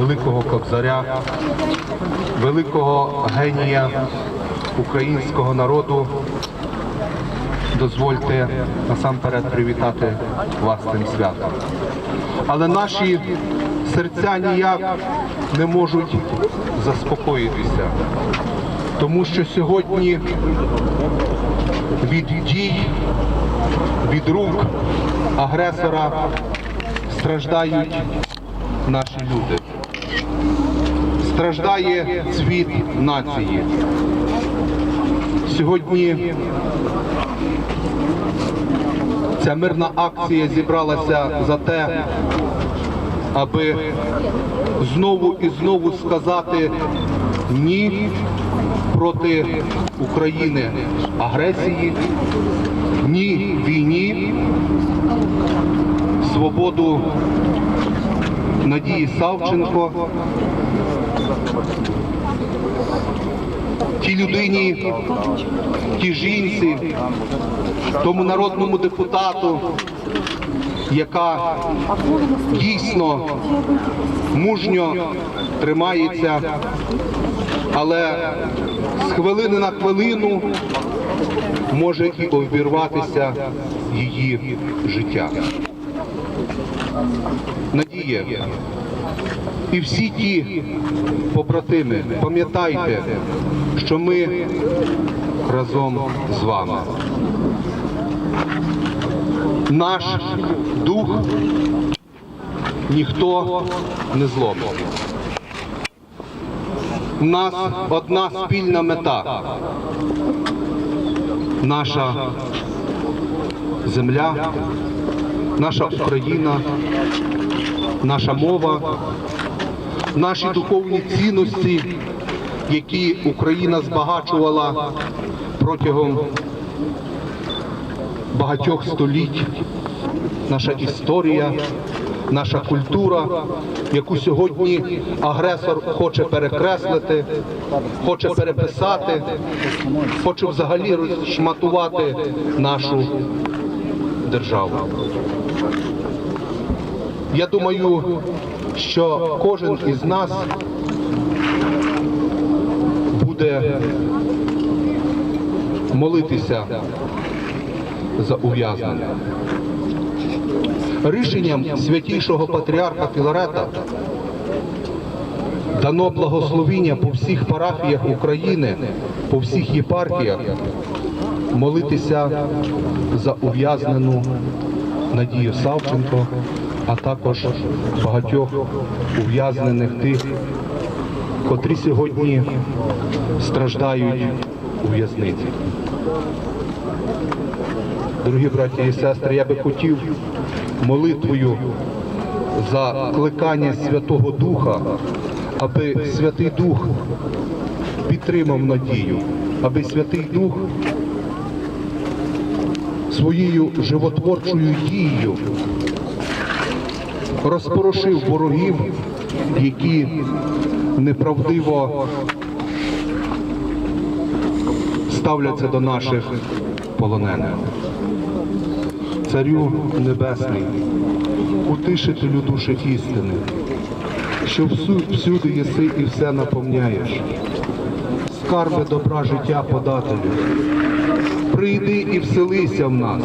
великого кобзаря, великого генія українського народу. Дозвольте насамперед привітати вас цим святом. Але наші серця ніяк не можуть заспокоїтися, тому що сьогодні від дій, від рук агресора страждають наші люди. Страждає цвіт нації. Сьогодні ця мирна акція зібралася за те, аби знову і знову сказати ні проти України агресії, ні війні, свободу Надії Савченко, тій людині, тій жінці, тому народному депутату, яка дійсно мужньо тримається, але з хвилини на хвилину може і обірватися її життя. Надія. І всі ті побратими, пам'ятайте, що ми разом з вами. Наш дух ніхто не зломить. У нас одна спільна мета. Наша земля, наша Україна, наша мова, наші духовні цінності, які Україна збагачувала протягом багатьох століть, наша історія, наша культура, яку сьогодні агресор хоче перекреслити, хоче переписати, хоче взагалі розшматувати нашу державу. Я думаю, що кожен із нас буде молитися за ув'язнення. Рішенням святішого патріарха Філарета дано благословіння по всіх парафіях України, по всіх єпархіях молитися за ув'язнену Надію Савченко, а також багатьох ув'язнених тих, котрі сьогодні страждають у в'язниці. Дорогі браті і сестри, я би хотів молитвою за кликання Святого Духа, аби Святий Дух підтримав надію, аби Святий Дух своєю животворчою дією розпорошив ворогів, які неправдиво ставляться до наших полонених. Царю Небесний, утишителю душі істини, що всюди єси і все наповняєш, скарби добра життя подателю, прийди і вселися в нас,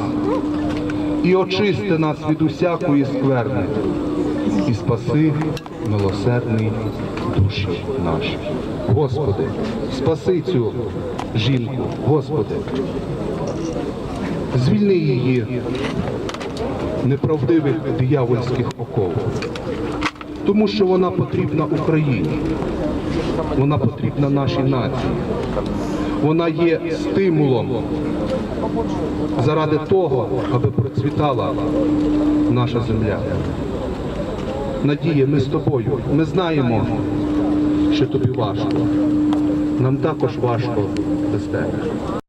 і очисти нас від усякої скверни, і спаси милосердний душі наші. Господи, спаси цю жінку, Господи, звільни її неправдивих диявольських оков, тому що вона потрібна Україні, вона потрібна нашій нації, вона є стимулом заради того, аби процвітала наша земля. Надія, ми з тобою. Ми знаємо, що тобі важко. Нам також важко без тебе.